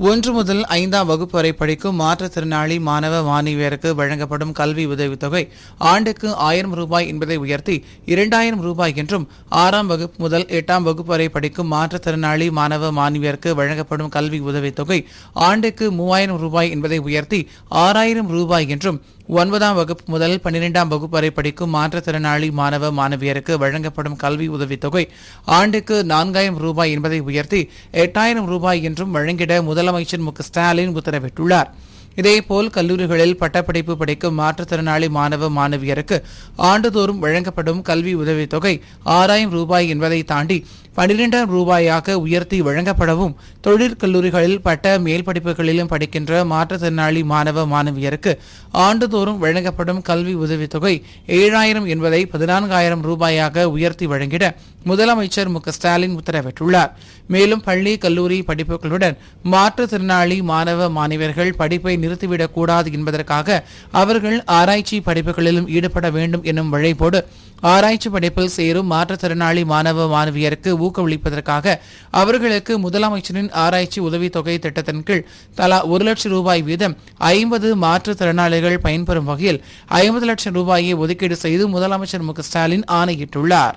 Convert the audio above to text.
ஒன்று முதல் ஐந்தாம் வகுப்பு வரை படிக்கும் மாற்றுத்திறனாளி மாணவ மாணவியருக்கு வழங்கப்படும் கல்வி உதவித்தொகை ஆண்டுக்கு ஆயிரம் ரூபாய் என்பதை உயர்த்தி இரண்டாயிரம் ரூபாய் என்றும் ஆறாம் வகுப்பு முதல் எட்டாம் வகுப்பு வரை படிக்கும் மாற்றுத்திறனாளி மாணவ மாணவியருக்கு வழங்கப்படும் கல்வி உதவித்தொகை ஆண்டுக்கு மூவாயிரம் ரூபாய் என்பதை உயர்த்தி ஆறாயிரம் ரூபாய் என்றும் ஒன்பதாம் வகுப்பு முதல் பன்னிரெண்டாம் வகுப்பு வரை படிக்கும் மாற்றுத்திறனாளி மாணவ மாணவியருக்கு வழங்கப்படும் கல்வி உதவித்தொகை ஆண்டுக்கு நான்காயிரம் ரூபாய் என்பதை உயர்த்தி எட்டாயிரம் ரூபாய் என்றும் வழங்கிட முதலமைச்சர் மு ஸ்டாலின் உத்தரவிட்டுள்ளார். இதேபோல் கல்லூரிகளில் பட்டப்படிப்பு படிக்கும் மாற்றுத்திறனாளி மாணவ மாணவியருக்கு ஆண்டுதோறும் வழங்கப்படும் கல்வி உதவித்தொகை ஆறாயிரம் ரூபாய் என்பதை தாண்டி பனிரெண்டாயிரம் ரூபாயாக உயர்த்தி வழங்கப்படவும் தொழிற்கல்லூரிகளில் பட்ட மேல் படிப்புகளிலும் படிக்கின்ற மாற்றுத்திறனாளி மாணவ மாணவியருக்கு ஆண்டுதோறும் வழங்கப்படும் கல்வி உதவித்தொகை ஏழாயிரம் என்பதை பதினான்காயிரம் ரூபாயாக உயர்த்தி வழங்கிட முதலமைச்சர் மு. ஸ்டாலின் உத்தரவிட்டுள்ளார். மேலும் பள்ளி கல்லூரி படிப்புகளுடன் மாற்றுத்திறனாளி மாணவ மாணவியர்கள் படிப்பை நிறுத்திவிடக் கூடாது என்பதற்காக அவர்கள் ஆராய்ச்சி படிப்புகளிலும் ஈடுபட வேண்டும் என்னும் வழைப்போடு ஆராய்ச்சி படிப்பில் சேரும் மாற்றுத்திறனாளி மாணவ மாணவியருக்கு ஊக்கமளிப்பதற்காக அவர்களுக்கு முதலமைச்சரின் ஆராய்ச்சி உதவித்தொகை திட்டத்தின் கீழ் தலா ஒரு லட்சம் ரூபாய் வீதம் ஐம்பது மாற்றுத்திறனாளிகள் பயன்பெறும் வகையில் ஐம்பது லட்சம் ரூபாயை ஒதுக்கீடு செய்து முதலமைச்சர் மு ஸ்டாலின் ஆணையிட்டுள்ளார்.